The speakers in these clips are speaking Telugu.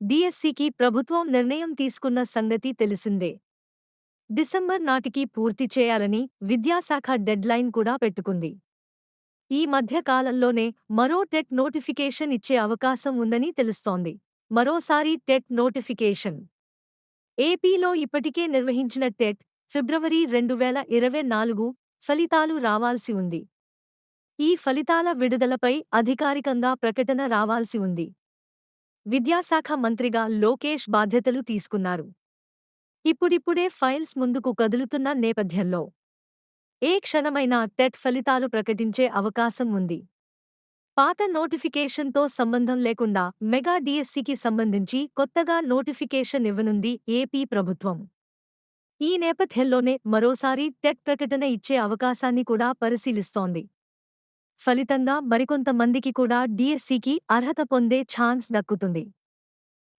డిఎస్సికి ప్రభుత్వం నిర్ణయం తీసుకున్న సంగతి తెలిసిందే. డిసెంబర్ నాటికి పూర్తి చేయాలని విద్యాశాఖ డెడ్లైన్ కూడా పెట్టుకుంది. ఈ మధ్య కాలంలోనే మరో టెట్ నోటిఫికేషన్ ఇచ్చే అవకాశం ఉందని తెలుస్తోంది. మరోసారి టెట్ నోటిఫికేషన్. ఏపీలో ఇప్పటికే నిర్వహించిన టెట్ ఫిబ్రవరి రెండు వేల ఇరవై నాలుగు ఫలితాలు రావాల్సి ఉంది. ఈ ఫలితాల విడుదలపై అధికారికంగా ప్రకటన రావాల్సి ఉంది. విద్యాశాఖ మంత్రిగా లోకేష్ బాధ్యతలు తీసుకున్నారు. ఇప్పుడిప్పుడే ఫైల్స్ ముందుకు కదులుతున్న నేపథ్యంలో ఏ క్షణమైనా టెట్ ఫలితాలు ప్రకటించే అవకాశం ఉంది. పాత నోటిఫికేషన్తో సంబంధం లేకుండా మెగా డిఎస్సికి సంబంధించి కొత్తగా నోటిఫికేషన్ ఇవ్వనుంది ఏపీ ప్రభుత్వం. ఈ నేపథ్యంలోనే మరోసారి టెట్ ప్రకటన ఇచ్చే అవకాశాన్ని కూడా పరిశీలిస్తోంది. ఫలితంగా మరికొంతమందికి కూడా డిఎస్సికి అర్హత పొందే ఛాన్స్ దక్కుతుంది.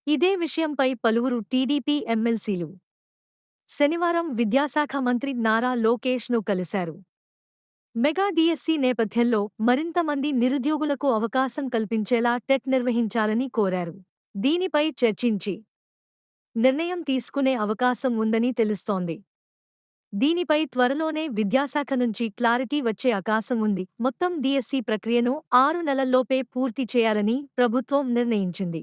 ఇదే విషయంపై పలువురు టీడీపీ ఎమ్మెల్సీలు శనివారం విద్యాశాఖ మంత్రి నారా లోకేష్ను కలిశారు. మెగా డిఎస్సీ నేపథ్యంలో మరింతమంది నిరుద్యోగులకు అవకాశం కల్పించేలా టెట్ నిర్వహించాలని కోరారు. దీనిపై చర్చించి నిర్ణయం తీసుకునే అవకాశం ఉందని తెలుస్తోంది. దీనిపై త్వరలోనే విద్యాశాఖ నుంచి క్లారిటీ వచ్చే అవకాశం ఉంది. మొత్తం డిఎస్సి ప్రక్రియను ఆరు నెలల్లోపే పూర్తి చేయాలని ప్రభుత్వం నిర్ణయించింది.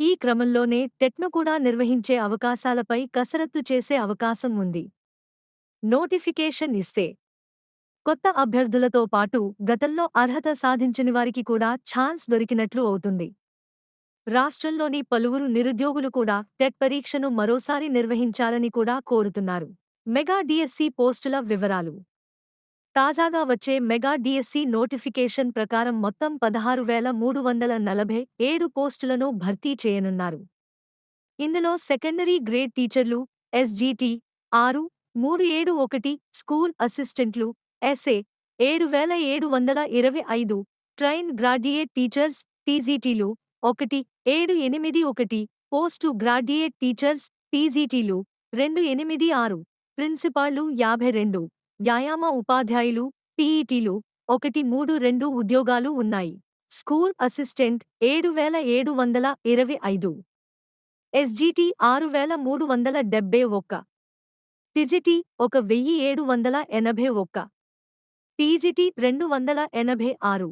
ఈ క్రమంలోనే టెట్ను కూడా నిర్వహించే అవకాశాలపై కసరత్తు చేసే అవకాశం ఉంది. నోటిఫికేషన్ ఇస్తే కొత్త అభ్యర్థులతో పాటు గతంలో అర్హత సాధించని వారికి కూడా ఛాన్స్ దొరికినట్లు అవుతుంది. రాష్ట్రంలోని పలువురు నిరుద్యోగులు కూడా టెట్ పరీక్షను మరోసారి నిర్వహించాలని కూడా కోరుతున్నారు. మెగా డిఎస్సి పోస్టుల వివరాలు. తాజాగా వచ్చే మెగా డిఎస్సి నోటిఫికేషన్ ప్రకారం మొత్తం పదహారు వేల మూడు వందల నలభై ఏడు పోస్టులను భర్తీ చేయనున్నారు. ఇందులో సెకండరీ గ్రేడ్ టీచర్లు ఎస్జీటీ ఆరు మూడు ఏడు ఒకటి స్కూల్ అసిస్టెంట్లు ఎస్ఏ ఏడు వేల ఏడు వందల ఇరవై ఐదు ట్రైన్ గ్రాడ్యుయేట్ టీచర్స్ టీజీటీలు ఒకటి ఏడు ఎనిమిది ఒకటి పోస్టు గ్రాడ్యుయేట్ టీచర్స్ టీజీటీలు రెండు ఎనిమిది ఆరు. ప్రిన్సిపాళ్ళు యాభై రెండు వ్యాయామ ఉపాధ్యాయులు పీఈటీలు ఒకటి మూడు రెండు ఉద్యోగాలు ఉన్నాయి. స్కూల్ అసిస్టెంట్ ఏడు వేల ఏడు వందల ఇరవై ఐదు. ఎస్జీటీ ఆరు వేల మూడు వందల డెబ్బై ఒక్క. టిజిటి ఒక వెయ్యి ఏడు వందల ఎనభై ఒక్క. పీజిటి రెండు వందల ఎనభై ఆరు.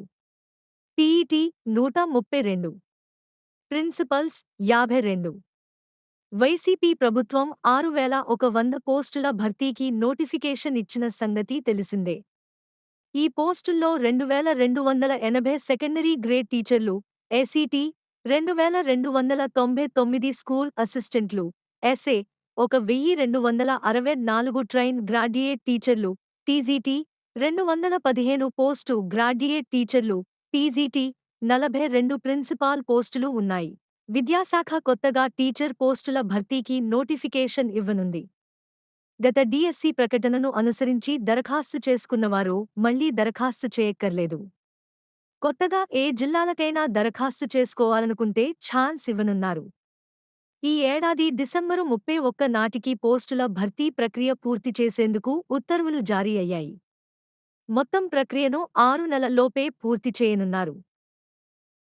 పీఈటీ నూట ముప్పై రెండు. ప్రిన్సిపల్స్ యాభై రెండు. వైసీపీ ప్రభుత్వం ఆరు వేల ఒక వంద పోస్టుల భర్తీకి నోటిఫికేషన్ ఇచ్చిన సంగతి తెలిసిందే. ఈ పోస్టుల్లో రెండు వేల రెండు వందల ఎనభై సెకండరీ గ్రేడ్ టీచర్లు ఎస్ఈటీ రెండు వేల రెండు వందల తొంభై తొమ్మిది స్కూల్ అసిస్టెంట్లు ఎస్ఏ ఒక వెయ్యి రెండు వందల అరవై నాలుగు ట్రైన్ గ్రాడ్యుయేట్ టీచర్లు టీజీటీ రెండు వందల పదిహేను పోస్టు గ్రాడ్యుయేట్ టీచర్లు పీజీటీ నలభై రెండు ప్రిన్సిపాల్ పోస్టులు ఉన్నాయి. విద్యాశాఖ కొత్తగా టీచర్ పోస్టుల భర్తీకి నోటిఫికేషన్ ఇవ్వనుంది. గత డిఎస్సి ప్రకటనను అనుసరించి దరఖాస్తు చేసుకున్నవారు మళ్ళీ దరఖాస్తు చేయక్కర్లేదు. కొత్తగా ఏ జిల్లాలకైనా దరఖాస్తు చేసుకోవాలనుకుంటే ఛాన్స్ ఇవ్వనున్నారు. ఈ ఏడాది డిసెంబరు ముప్పై ఒక్క నాటికి పోస్టుల భర్తీ ప్రక్రియ పూర్తి చేసేందుకు ఉత్తర్వులు జారీ అయ్యాయి. మొత్తం ప్రక్రియను ఆరు నెలల్లోపే పూర్తి చేయనున్నారు.